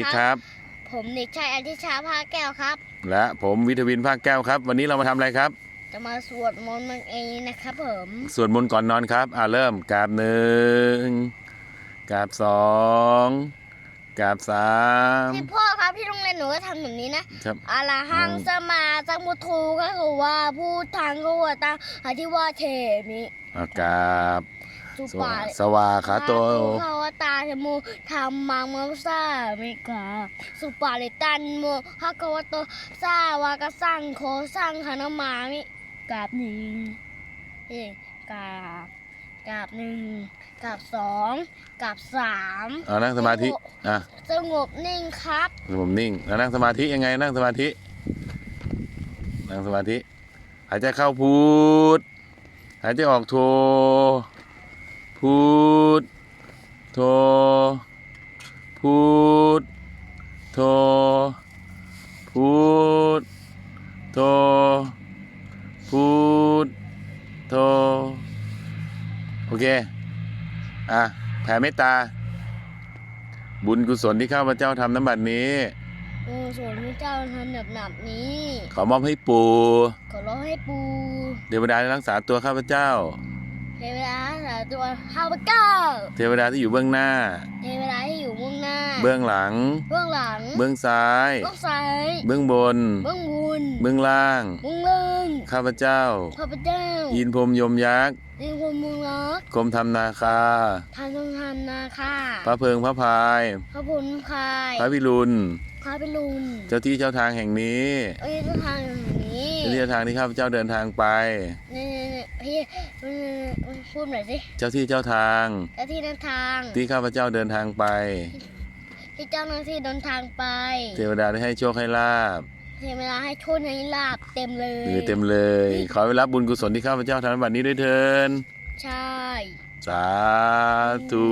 ดีครับ ผมเด็กชายอธิชาภาแก้วครับ และผมวิทวินภาคแก้วครับ วันนี้เรามาทำอะไรครับ จะมาสวดมนต์มันเองนะครับผมสวดมนต์ก่อนนอนครับ อ่าเริ่มกราบหนึ่งกราบสองกราบสามที่พ่อครับที่โรงเรียนหนูก็ทำแบบนี้นะครับอาลาหังอืมสมาสัมพุทโธก็คือว่าพูดทางก็ว่าตาอธิว่าเทมิอ่ากราบ สุสปาวาสวาขาโต ภาวตาเทโมธรรมังมัสสามิกาสุปาลิตันโมภะคะวะโตสาวากสังโฆสังฆนามามิกราบหนึ่งเอ้ยกราบกราบหนึ่งกราบสองกราบสามอ่านั่งสมาธิ อะสงบนิ่งครับ ผมนิ่งแล้วนั่งสมาธิยังไงนั่งสมาธิ นั่งสมาธิ หายใจเข้าพูด หายใจออกโท พูดโทพูดโทพูดโทพูดโทโอเค อะ แผ่เมตตา บุญกุศลที่ข้าพเจ้าทำน้ำบัดนี้โอ้ส่วนพระเจ้าทำหนับหนับๆนี้ ขอมอบให้ปู่ขอร้องให้ปูเทวดาที่รักษาตัวข้าพเจ้าเทวดาสา ตัวข้าพเจ้าเทวดาที่อยู่เบื้องหน้า เทวดาที่อยู่มุ่งหน้า เบื้องหลัง เบื้องหลัง เบื้องซ้าย เบื้องซ้าย เบื้องบน เบื้องบน เบื้องล่าง เบื้องล่าง ข้าพเจ้า ข้าพเจ้ายินพรหมยมยักษ์ดินคนมุงรักกรมธรรมนาคาทานทองทำนาค่ะพระเพิงพระพาย พระพุนพาย พระวิรุณพระพิรุณเจ้าที่เจ้าทางแห่งนี้เอ้ยทางอย่างนี้ เจ้าที่เจ้าทางที่ข้าพเจ้าเดินทางไป นี่นี่พี่พูดหน่อยสิเจ้าที่เจ้าทาง แล้วที่เดินทางที่ข้าพเจ้าเดินทางไป ที่เจ้าหน้าที่เดินทางไปเทวดาได้ให้โชคให้ลาบเทเวลาให้โชคให้ลาบเต็มเลยหรือเต็มเลย ขอให้รับบุญกุศลที่ข้าพเจ้าทำในบัดนี้ด้วยเถินใช่ สาธุ